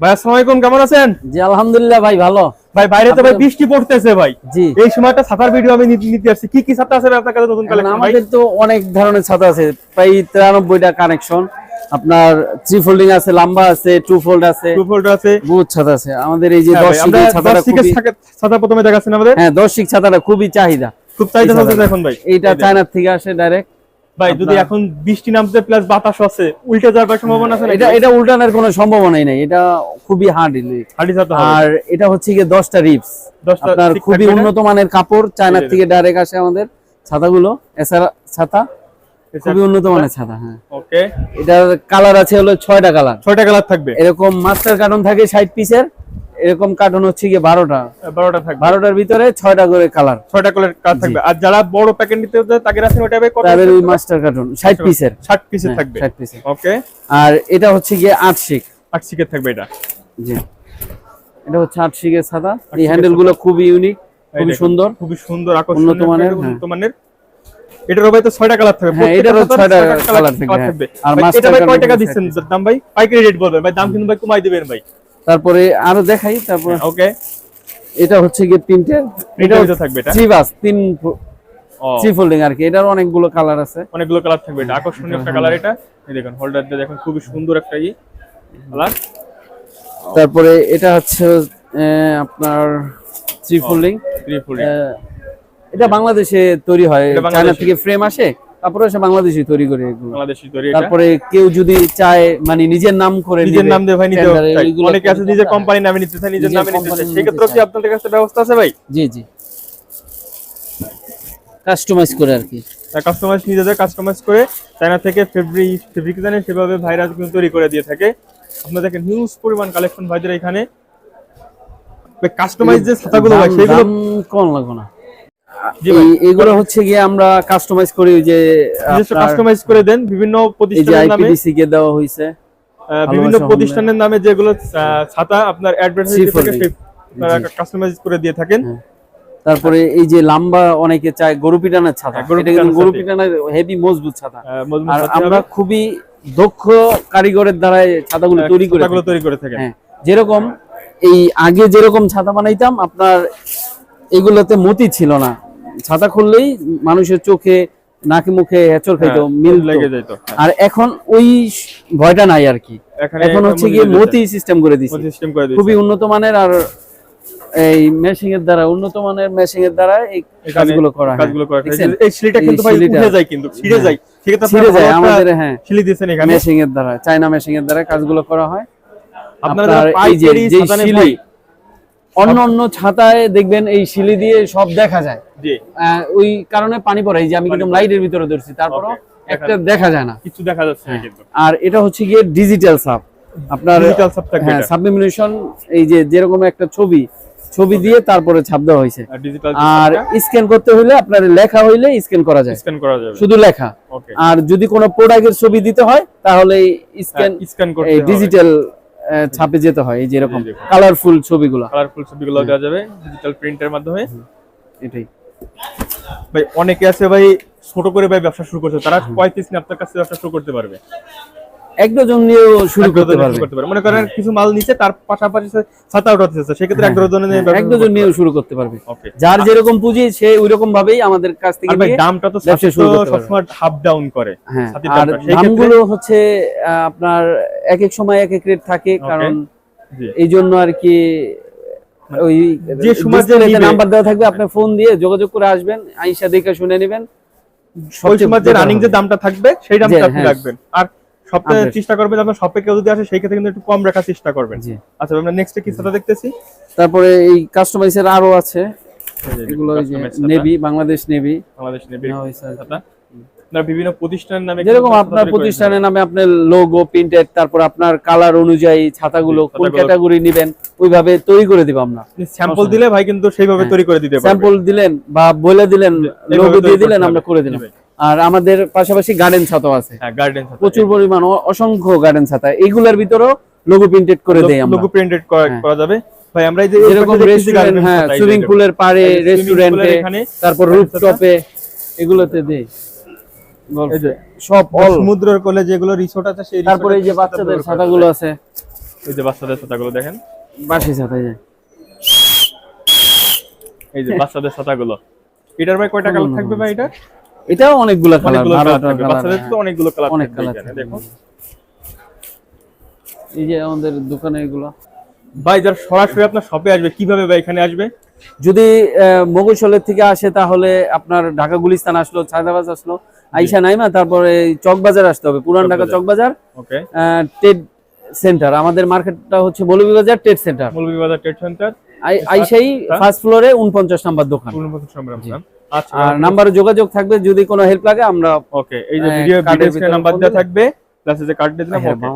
ভাই আসসালামু আলাইকুম কেমন আছেন? জি আলহামদুলিল্লাহ ভাই ভালো। ভাই বাইরে তো ভাই বৃষ্টি পড়তেছে ভাই। জি। এই সময়টা ছাতার ভিডিও আমি নিতে নিতে আসছি। কি কি ছাতা আছে আপনার কাছে নতুন কালেকশন আমাদের তো অনেক ধরনের ছাতা আছে। প্রায় তিরানব্বইটা কানেকশন আপনার থ্রি ফোল্ডিং আছে লম্বা আছে টু ফোল্ড আছে। টু ফোল্ড আছে। বহুত ছাতা আছে। আমাদের এই যে হ্যাঁ দশ ভাই, আমরা শিকের ছাতাটা খুবই ছাতা- প্রথমে দেখাচ্ছেন আমাদের? হ্যাঁ দশ শিক ছাতাটা খুবই চাহিদা। খুব চাহিদা চলছে এখন ভাই। যে। চায়না থেকে আসে ডাইরেক্ট ভাই যদি এখন বৃষ্টি নামতে প্লাস বাতাস আছে উল্টে যাওয়ার সম্ভাবনা আছে এটা এটা উল্টানোর কোনো সম্ভাবনাই নাই। এটা খুবই হার্ড আর এটা হচ্ছে গিয়ে দশটা রিপস দশটা আপনার stick খুবই উন্নত মানের কাপড় চায়না থেকে ডাইরেক্ট আসে আমাদের ছাতাগুলো। এছাড়া ছাতা খুবই উন্নত মানের ছাতা হ্যাঁ। ওকে এটার কালার আছে হলো ছয়টা কালার ছয়টা কালার থাকবে। এরকম মাস্টার কার্টন থাকে ষাট পিসের এরকম কার্টন হচ্ছে গিয়ে বারোটা। বারোটা থাকবে। বারোটার ভিতরে ছয়টা করে কালার ছয়টা কালার কালার থাকবে। আর যারা বড় প্যাকেট নিতে তাকে রাখেন ওটা হবে তাদের ওই মাস্টার কার্টন ষাট পিসের ষাট পিসে থাকবে। ষাট পিসের ওকে আর এটা হচ্ছে গিয়ে আট শিক আট শিকের থাকবে এটা। জি। এটা হচ্ছে আট শিকের ছাতা এই হ্যান্ডেলগুলো খুবই ইউনিক খুবই সুন্দর। খুবই সুন্দর আকর্ষণীয় উন্নত মানের, হ্যাঁ। উন্নত মানের। এটারও ভাই তো ছয়টা কালার থাকবে। হ্যাঁ, এটারও ছয়টা colour থাকবে, হ্যাঁ। আর ভাই কয় টাকা দিচ্ছেন? দাম ভাই? পাইকারি রেট বলবেন। ভাই দাম কিন্তু ভাই কমাই দিবেন ভাই। তারপরে আরও দেখাই তারপর ওকে এটা হচ্ছে গিয়ে তিনটে। এটা হইতে থাকবে এটা? থ্রি বাস তিন থ্রি ফোল্ডিং আর কি। এটার অনেকগুলো কালার আছে। অনেকগুলো কালার থাকবে এটা। আকর্ষণীয় একটা কালার এটা। এই দেখুন হোল্ডারটা দেখুন খুবই সুন্দর একটা ই কালার। তারপরে এটা হচ্ছে আপনার থ্রি ফোল্ডিং। থ্রি ফুল এটা বাংলাদেশে তৈরি হয়। চায়না থেকে ফ্রেম আসে? তারপরে সে বাংলাদেশে তৈরি করে এগুলো। বাংলাদেশি তৈরি তারপরে কেউ যদি চায় মানে নিজের নাম করে নিজের নাম দিয়ে ভাই নিতে অনেকে আছে নিজের নামে নিতে চায় নিজের নামে নিতে চায়। সেক্ষেত্রে কি আপনাদের কাছে ব্যবস্থা আছে ভাই? জি জি। কাস্টমাইজ করে আর কি। কাস্টমাইজ নিজেদের কাস্টমাইজ করে চায়না থেকে ফেব্রিক ফেব্রিক জানে সেভাবে ভাইরা কিন্তু তৈরি করে দিয়ে থাকে। আপনাদেরকে হিউজ পরিমাণ কালেকশন ভাইদের এখানে। কাস্টমাইজ যে ছাতাগুলো ভাই সেগুলো কম লাগবে না। এগুলো হচ্ছে গিয়ে আমরা কাস্টমাইজ করি যে কাস্টমাইজ করে দেন বিভিন্ন প্রতিষ্ঠানের নামে। কে দেওয়া হয়েছে। বিভিন্ন প্রতিষ্ঠানের নামে যেগুলো ছাতা আপনার অ্যাডভার্টাইজ থেকে কাস্টমাইজ করে দিয়ে থাকেন। হ্যাঁ। তারপরে এই যে লাম্বা অনেকে চায় গরু পিটানোর ছাতা। হ্যাঁ, গরু এটা কিন্তু গরু পিটানোর হেভি মজবুত ছাতা। আর আমরা খুবই দক্ষ কারিগরের দ্বারা ছাতাগুলো তৈরি করে ছাতাগুলো তৈরি করে হ্যাঁ যেরকম এই আগে যেরকম ছাতা বানাইতাম আপনার এগুলোতে মতি ছিল না। ছাতা খুললেই মানুষের চোখে নাকে মুখে হেঁচড় খাইতো হ্যাঁ, মিল লেগে যেত আর এখন ওই ভয়টা নাই আর কি। এখন হচ্ছে গিয়ে মতি সিস্টেম করে দিয়েছে খুবই উন্নত মানের আর এই মেশিং এর দ্বারা উন্নত মানের মেশিং এর দ্বারা এই কাজগুলো করা হয়। কাজগুলো করা হয়। এই সিলিটা কিন্তু ভাই উঠে যায় কিন্তু ছিঁড়ে হ্যাঁ। যায়। সেক্ষেত্রে ছিঁড়ে আপনারা যায় আমাদের হ্যাঁ। সিলি দিয়েছেন এখানে। মেশিং এর দ্বারা চায়না মেশিং এর দ্বারা কাজগুলো করা হয়। আপনারা এই যে পাইকারি যে ছাতা নেন শিলি ভাই, অন্য অন্য ছাতায় দেখবেন এই শিলি দিয়ে সব দেখা যায়। ওই কারণে পানি পড়ে। এই যে আমি কিন্তু লাইটের ভিতরে ধরছি তারপরও একটা দেখা যায় না। কিছু দেখা যাচ্ছে না আর এটা হচ্ছে গিয়ে ডিজিটাল সাব আপনার হ্যাঁ এই যে যেরকম একটা ছবি ছবি দিয়ে তারপরে ছাপ দেওয়া হয়েছে। আর স্ক্যান করতে হলে আপনার লেখা হইলে স্ক্যান করা যায়। স্ক্যান করা যাবে। শুধু লেখা। আর যদি কোনো প্রোডাক্টের ছবি দিতে হয় তাহলে স্ক্যান স্ক্যান করতে এই ডিজিটাল ছাপে যেতে হয় এই যেরকম। কালারফুল ছবিগুলো। কালারফুল ছবিগুলো দেওয়া যাবে ডিজিটাল প্রিন্টের মাধ্যমে। এটাই। ভাই অনেকে আছে ভাই ছোট করে ভাই ব্যবসা শুরু করছে তারা কয় পিস নিয়ে আপনার কাছে ব্যবসা শুরু করতে পারবে? এক ডজন নিয়েও শুরু করতে পারবে। মনে করেন কিছু মাল নিচে তার পাশাপাশি ছাতা উঠাতে চাচ্ছে সেক্ষেত্রে এক ডজনে নিয়ে এক ডজন নিয়েও শুরু করতে পারবে। যার যেরকম পুঁজি সে ওই রকম ভাবেই আমাদের কাছ থেকে ভাই দামটা তো ব্যবসা শুরু করতে পারবে। সবসময় হাফ ডাউন করে হ্যাঁ আর দামগুলো হচ্ছে আপনার এক এক সময় এক এক রেট থাকে কারণ এই জন্য আর কি ওই যে সময় যে নাম্বার দেওয়া থাকবে আপনি ফোন দিয়ে যোগাযোগ করে আসবেন আইসা দেখে শুনে নেবেন। ওই সবচেয়ে সময় যে রানিং যে দামটা থাকবে সেই দামটা আপনি হ্যাঁ। রাখবেন। আর সপ্তাহে। চেষ্টা করবেন আপনার শপে কেউ যদি আসে সেই ক্ষেত্রে কিন্তু একটু কম রাখার চেষ্টা করবেন। আচ্ছা আমরা নেক্সট কি ছাতা দেখতেছি। তারপরে এই কাস্টমাইজের আরও আছে। এগুলো নেভি বাংলাদেশ নেভি বাংলাদেশ নেভির আপনার বিভিন্ন প্রতিষ্ঠানের নামে যেরকম আপনার প্রতিষ্ঠানের নামে আপনার লোগো প্রিন্টেড তারপর আপনার কালার অনুযায়ী ছাতাগুলো কোন ক্যাটাগরি নেবেন ওইভাবে তৈরি করে দিব আমরা। স্যাম্পল দিলে ভাই কিন্তু সেইভাবে হ্যাঁ। তৈরি করে দিতে স্যাম্পল দিলেন বা বলে দিলেন লোগো দিয়ে দিলেন আমরা করে দিলাম। আর আমাদের পাশাপাশি গার্ডেন ছাতাও আছে। হ্যাঁ ছাতা প্রচুর পরিমাণ অসংখ্য গার্ডেন ছাতা। এইগুলোর ভিতরেও লোগো প্রিন্টেড করে দেই আমরা। লোগো প্রিন্টেড হ্যাঁ। করা যাবে। ভাই আমরা এই যে রেস্টুরেন্ট হ্যাঁ সুইমিং পুলের পাড়ে রেস্টুরেন্টে তারপর রুফটপে এগুলোতে দেই। এই যে সব অল সমুদ্রের কোলে যেগুলো রিসোর্ট আছে সেই তারপরে এই যে বাচ্চাদের ছাতা ছাতাগুলো আছে। এই যে বাচ্চাদের ছাতাগুলো দেখেন। বাসি ছাতা যায় এই যে বাচ্চাদের ছাতাগুলো। এটার ভাই কয়টা কালার থাকবে ভাই এটা? এটাও অনেকগুলো কালার বাচ্চাদের তো অনেকগুলো কালার অনেক কালার দেখুন। এই যে আমাদের দোকানে এগুলো। ভাই যারা সরাসরি আপনার শপে আসবে কীভাবে ভাই এখানে আসবে যদি মগজলের থেকে আসে তাহলে আপনার ঢাকা গুলিস্তান আসলো ছাদাবাজ আসলো আইসা নাইমা তারপরে চকবাজার আসতে হবে Puran Dhaka Chawkbazar okay trade center আমাদের মার্কেটটা হচ্ছে Moulvibazar trade center Moulvibazar trade center আইসাই first ফ্লোরে উনপঞ্চাশ নাম্বার দোকান পূর্ণপ্রথম সংগ্রাম খান। আচ্ছা আর নাম্বারে যোগাযোগ থাকবে যদি কোনো হেল্প লাগে আমরা ওকে এই যে হ্যাঁ, ভিডিও কার্ডের ভিডিও নাম্বার দেওয়া থাকবে প্লাস এই যে কার্ড দিয়ে দিলাম হ্যাঁ, ওকে।